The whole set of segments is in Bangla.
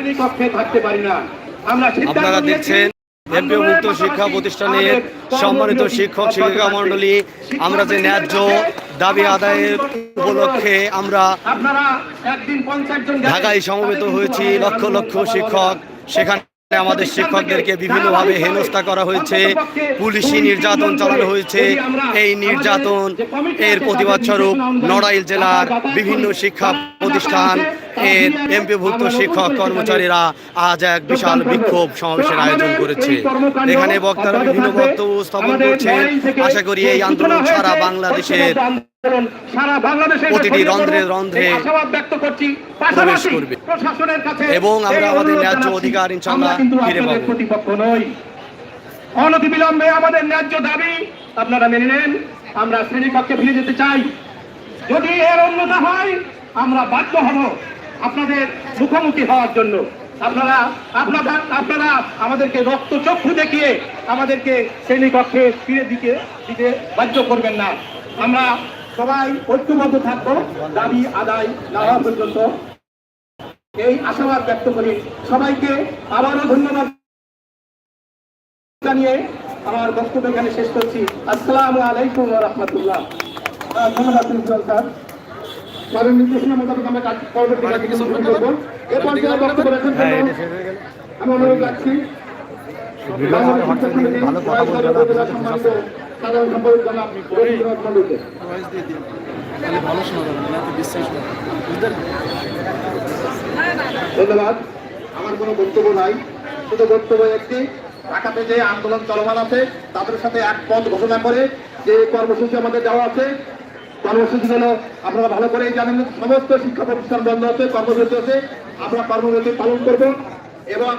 শ্রেণীকক্ষে থাকতে পারি না। আমরা আপনারা দেখছেন এমপিভুক্ত শিক্ষা প্রতিষ্ঠানের সম্মানিত শিক্ষক শিক্ষিকা মণ্ডলী আমরা যে ন্যায্য দাবি আদায়ের উপলক্ষে আমরা ঢাকায় সমবেত হয়েছি লক্ষ লক্ষ শিক্ষক। সেখানে আমাদের শিক্ষকদেরকে বিভিন্নভাবে হেনস্থা করা হয়েছে। পুলিশি নির্যাতন চালানো হয়েছে। এই নির্যাতন এর প্রতিবাদ স্বরূপ নড়াইল জেলার বিভিন্ন শিক্ষা প্রতিষ্ঠান এর এমপিভুক্ত শিক্ষক কর্মচারীরা আজ এক বিশাল বিক্ষোভ সমাবেশের আয়োজন করেছে। এখানে বক্তারা বিভিন্ন বক্তব্য উপস্থাপন করছেন আশা করি এই আন্দোলন সারা বাংলাদেশের সারা বাংলাদেশের প্রতিটি রন্ধ্রে রন্ধ্রে ব্যক্ত করছি। প্রবেশ করবে। প্রশাসনের কাছে এবং আমরা আমাদের ন্যায্য অধিকার ইনশাআল্লাহ ফিরে পাবো। প্রতিপক্ষ নই। অনতিবিলম্বে আমাদের ন্যায্য দাবি আপনারা মেনে নেন। আমরা শ্রেণীকক্ষে ফিরে যেতে চাই। যদি এর অন্যতা হয় আমরা বাধ্য হব। আপনাদের মুখোমুখি হওয়ার জন্য। আপনারা আপনারা আপনারা আমাদেরকে রক্ত চক্ষু দেখিয়ে আমাদেরকে শ্রেণীকক্ষে ফিরে দিকে, দিতে বাধ্য করবেন না। আমরা সবাই ঐক্যবদ্ধ থাকব, দাবি, আদায় না হওয়া পর্যন্ত। এই আশাবাদ ব্যক্ত করি। সবাইকে আবারও ধন্যবাদ জানিয়ে আমার বক্তব্য এখানে শেষ করছি। আসসালামু আলাইকুম রাহমাতুল্লাহ। ধন্যবাদ স্যার। স্যারের নির্দেশনা মোতাবেক আমরা কাজ পরবর্তী কার্যক্রম করব। এ পর্যায়ে বক্তব্য জন্য আমি অনুরোধ রাখছি। সাধারণ সম্পাদক জনাব ধন্যবাদ। আমার কোনো বক্তব্য নাই। শুধু বক্তব্য একটি ঢাকাতে যে আন্দোলন চলমান আছে তাদের সাথে এক পথ ঘোষণা করে যে কর্মসূচি আমাদের দেওয়া আছে কর্মসূচি হলো আপনারা ভালো করেই জানেন সমস্ত শিক্ষা প্রতিষ্ঠান বন্ধ আছে কর্মসূচি আছে আমরা কর্মসূচি পালন করব এবং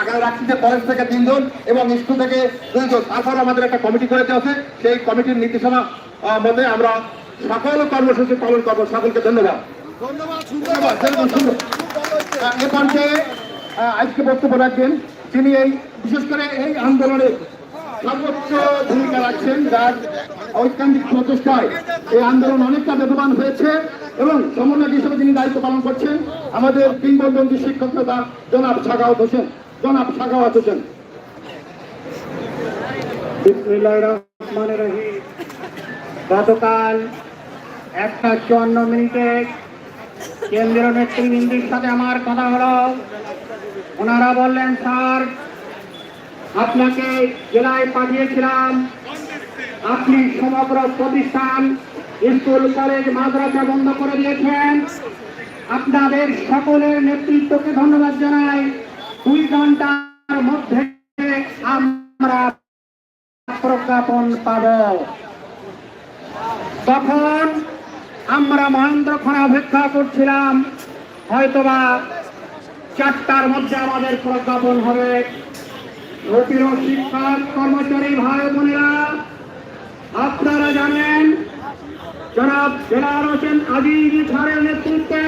আগামী রাখছি যে কলেজ থেকে তিনজন এবং স্কুল থেকে দুইজন তাছাড়া আমাদের একটা কমিটি করে দেওয়া আছে। সেই কমিটির নির্দেশনা মতে আমরা সকল কর্মসূচি পালন করব। সকলকে ধন্যবাদ। এ পর্যায়ে আজকে বক্তব্য রাখবেন তিনি এই বিশেষ করে এই আন্দোলনে সর্বোচ্চ ভূমিকা রাখছেন। যার ঐকান্তিক প্রচেষ্টায় এই আন্দোলন অনেকটা বেগবান হয়েছে এবং সমন্বয় হিসেবে তিনি দায়িত্ব পালন করছেন। আমাদের কিংবদন্তি শিক্ষক নেতা জনাব সাগাওয়াত হোসেন। জনাব সাগাওয়াত হোসেন। গতকাল একটা চুয়ান্ন মিনিটে কেন্দ্রীয় নেতৃবৃন্দের সাথে আমার কথা হলো। ওনারা বললেন, স্যার, আপনাকে জেলায় পাঠিয়েছিলাম আপনি সমগ্র প্রতিষ্ঠান স্কুল, কলেজ, মাদ্রাসা বন্ধ করে দিয়েছেন। আপনাদের সকলের নেতৃত্বকে ধন্যবাদ জানাই। দুই ঘণ্টার মধ্যে আমরা প্রজ্ঞাপন পাব। তখন আমরা মহেন্দ্রক্ষণে অপেক্ষা করছিলাম। হয়তোবা চারটার মধ্যে আমাদের প্রজ্ঞাপন হবে। শিক্ষক, কর্মচারী ভাই বোনেরা আপনারা জানেন জনাব জেলার হোসেন আজিজ স্যারের নেতৃত্বে